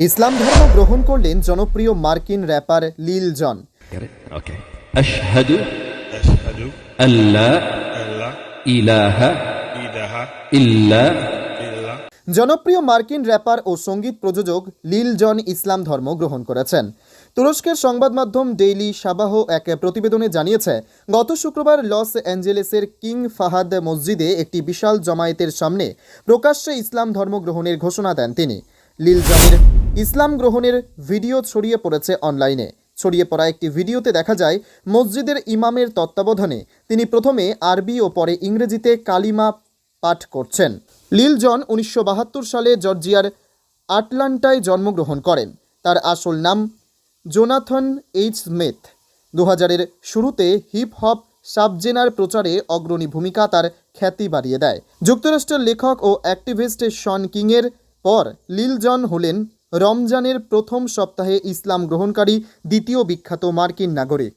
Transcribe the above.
ইসলাম ধর্ম গ্রহণ করলেন জনপ্রিয় মার্কিন র্যাপার লিল জন। জনপ্রিয় মার্কিন র্যাপার ও সংগীত প্রযোজক লিল জন ইসলাম ধর্ম গ্রহণ করেছেন। তুরস্কের সংবাদ মাধ্যম ডেইলি সাবাহ এক প্রতিবেদনে জানিয়েছে গত শুক্রবার লস অ্যাঞ্জেলেসের কিং ফাহাদ মসজিদে একটি বিশাল জমায়েতের সামনে প্রকাশ্যে ইসলাম ধর্ম গ্রহণের ঘোষণা দেন তিনি। লিল জনের ইসলাম গ্রহণের ভিডিও ছড়িয়ে পড়েছে অনলাইনে। ছড়িয়ে পড়া একটি ভিডিওতে দেখা যায়, মসজিদের ইমামের তত্ত্বাবধানে তিনি প্রথমে আরবি ও পরে ইংরেজিতে কালিমা পাঠ করছেন। লিল জন উনিশশো সালে জর্জিয়ার আটলান্টায় জন্মগ্রহণ করেন। তার আসল নাম জোনাথন এইচ স্মিথ। দু হাজারের শুরুতে হিপ হপ সাবজেনার প্রচারে অগ্রণী ভূমিকা তার খ্যাতি বাড়িয়ে দেয়। যুক্তরাষ্ট্রের লেখক ও অ্যাক্টিভিস্ট শন কিংয়ের পর লিল জন হলেন রমজানের প্রথম সপ্তাহে ইসলাম গ্রহণকারী দ্বিতীয় বিখ্যাত মার্কিন নাগরিক।